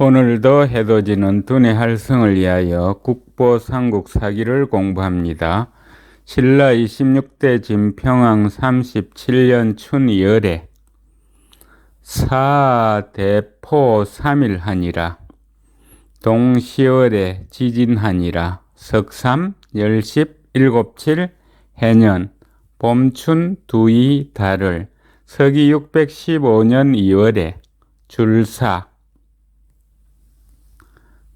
오늘도 해돋이는 두뇌 활성을 위하여 국보 삼국 사기를 공부합니다. 신라 26대 진평왕 37년 춘열에 사대포 3일하니라. 동시월에 지진하니라. 석삼 열십 일곱칠 해년 봄춘 두이 달을 서기 615년 2월에 줄사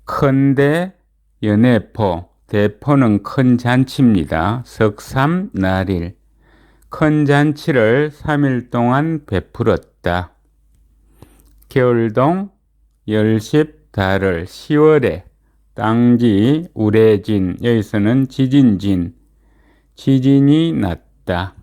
큰대 연해포 대포는 큰 잔치입니다. 석삼 날일 큰 잔치를 3일 동안 베풀었다. 겨울동 열십 달을 10월에 땅지 우레진 여기서는 지진진 지진이 났다.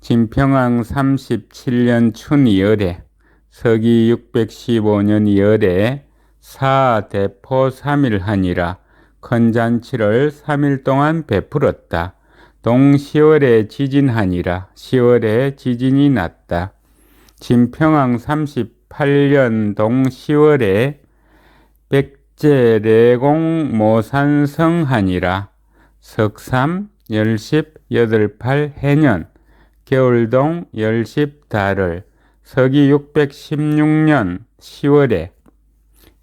진평왕 37년 춘이열에 서기 615년 2월에 사대포 3일하니라. 큰 잔치를 3일 동안 베풀었다. 동시월에 지진하니라. 10월에 지진이 났다. 진평왕 38년 동시월에 백제래공 모산성하니라. 석삼 열십 여덟팔 해년. 겨울동 열십 달을. 서기 616년 10월에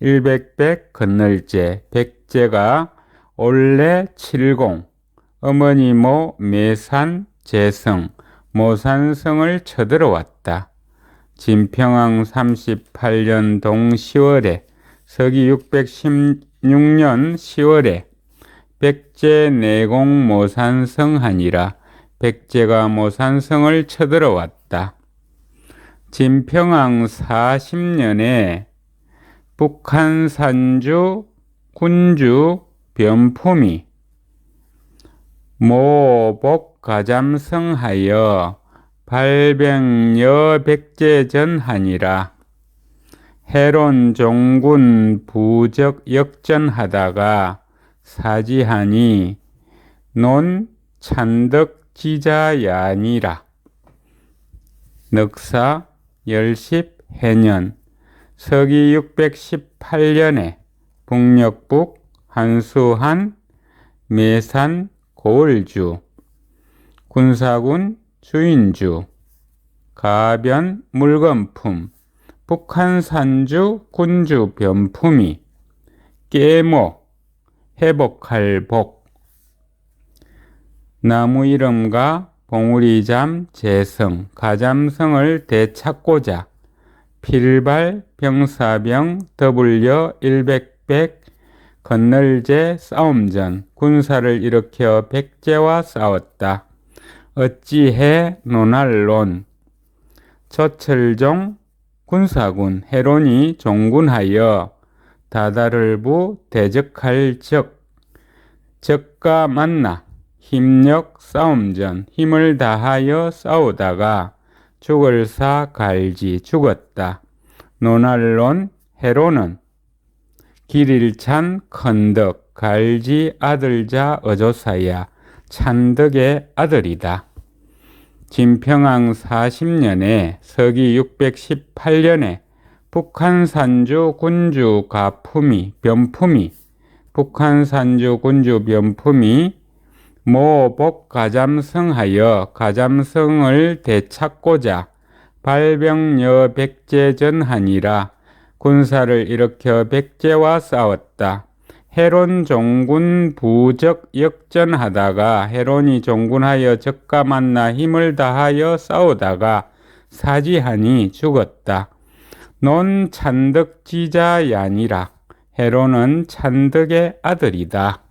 일백백 건널제 백제가 올레 칠공 어머니 모 매산 재성 모산성을 쳐들어왔다. 진평왕 38년 동시월에 서기 616년 10월에 백제 내공 모산성하니라 백제가 모산성을 쳐들어왔다. 진평왕 40년에 북한 산주 군주 변품이 모복 가잠성하여 발병여 백제 전하니라. 해론 종군 부적 역전하다가 사지하니 논 찬덕 지자야니라. 넉사 열십 해년 서기 618년에 북녘북 한수한 매산 고을주 군사군 주인주 가변 물건품 북한산주 군주 변품이 깨모 회복할 복. 나무 이름과 봉우리잠 재성 가잠성을 되찾고자 필발 병사병 더불려 일백백 건널제 싸움전. 군사를 일으켜 백제와 싸웠다. 어찌해 논할론? 저철종 군사군 해론이 종군하여 다다를부 대적할 적. 적과 만나 힘력 싸움전 힘을 다하여 싸우다가 죽을 사 갈지 죽었다. 논할론 해로는 길일찬 컨덕 갈지 아들자 어조사야 찬덕의 아들이다. 진평왕 40년에 서기 618년에 북한산주 군주 가품이 변품이 북한산주 군주 변품이 모복 가잠성하여 가잠성을 되찾고자 발병여 백제 전하니라 군사를 일으켜 백제와 싸웠다. 해론 종군 부적 역전하다가 해론이 종군하여 적과 만나 힘을 다하여 싸우다가 사지하니 죽었다. 논 찬덕지자야니라. 해론은 찬덕의 아들이다.